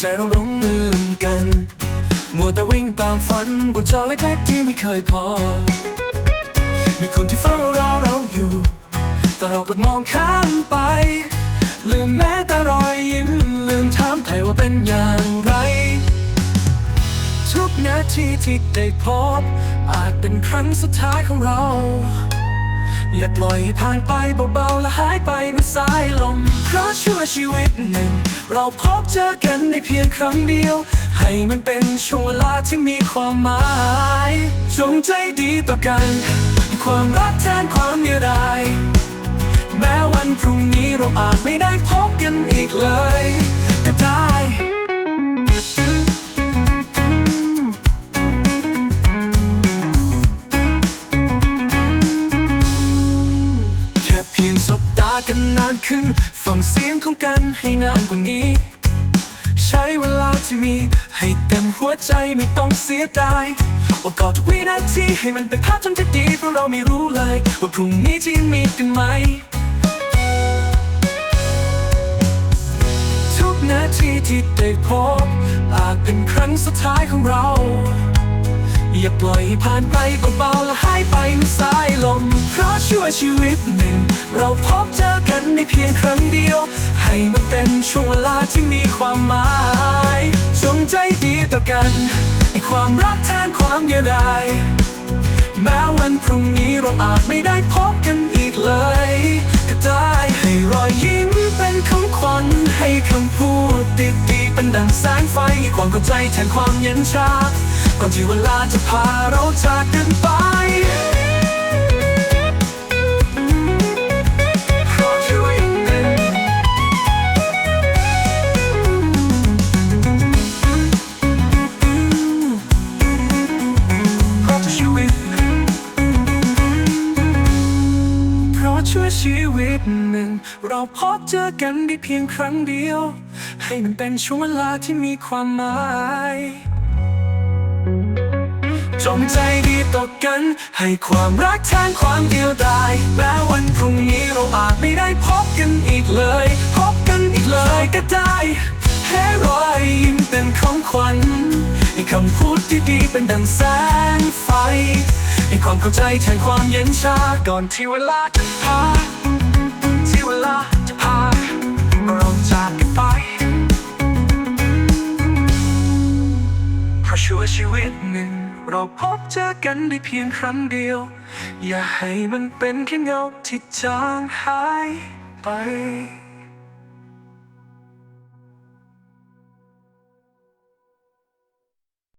ใจเราหลงลืมกันมัวแต่วิ่งตามฝันบนจอเล็กๆที่ไม่เคยพอ มีคนที่เฝ้ารอเราอยู่ แต่เรากลับมองข้ามไป ลืมแม้แต่รอยยิ้มลืมถามไถ่ว่าเป็นอย่างไร ทุกนาทีที่ได้พบอาจเป็นครั้งสุดท้ายของเรา อย่าปล่อยให้ผ่านไปเบาๆและหายไปเมื่อสายลมเพราะชั่วชีวิตหนึ่ง เราพบเจอกันในเพียงครั้งเดียว ให้มันเป็นช่วงเวลาที่มีความหมายจงใจดีต่อกัน ความรักแทนความเดียดายแม้วันพรุ่งนี้เราอาจไม่ได้พบกันอีกเลย กันนานขึ้น ฟังเสียงของกันให้นานกว่านี้ ใช้เวลาที่มี ให้เต็มหัวใจไม่ต้องเสียดายโอกาสทุกวินาทีให้มันเป็นภาพจำที่ดีเพราะเราไม่รู้เลย ว่าพรุ่งนี้จะยังมีกันไหม ทุกนาทีที่ได้พบอาจเป็นครั้งสุดท้ายของเรา อย่าปล่อยให้ผ่านไปเบาๆและหายไปมือนสายลม เพราะชั่วชีวิตหนึ่ง เราพบเจอกันในเพียงครั้งเดียว ให้มันเป็นช่วงเวลาที่มีความหมายจงใจดีต่อกันให้ความรักแทนความเดียดายแม้วันพรุ่งนี้เราอาจไม่ได้พบกันอีกเลย ก็ได้ให้รอยยิ้มเป็นของขวัญให้คำพูดดีๆเป็นดังแสงไฟความเข้าใจแทนความเย็นชา ก่อนที่เวลาจะพาเราจากกันไปช่วยหนึ่งเพราะชีวิตเพราะชีวิตหนึ่ง เราพบเจอกันได้เพียงครั้งเดียว ให้มันเป็นช่วงเวลาที่มีความหมาย จงใจดีต่อกัน ให้ความรักแทนความเดียวดายแม้วันพรุ่งนี้เราอาจไม่ได้พบกันอีกเลย พบกันอีกเลยก็ได้ให้รอยยิ้มเป็นของขวัญให้คำพูดที่ดีเป็นดังแสงไฟให้ความเข้าใจแทนความเย็นชาก่อนที่เวลาจะพาที่เวลาจะพาเราจากกันไปเพราะชั่วชีวิตหนึ่ง เราพบเจอกันได้เพียงครั้งเดียว อย่าให้มันเป็นแค่เงาที่จางหายไป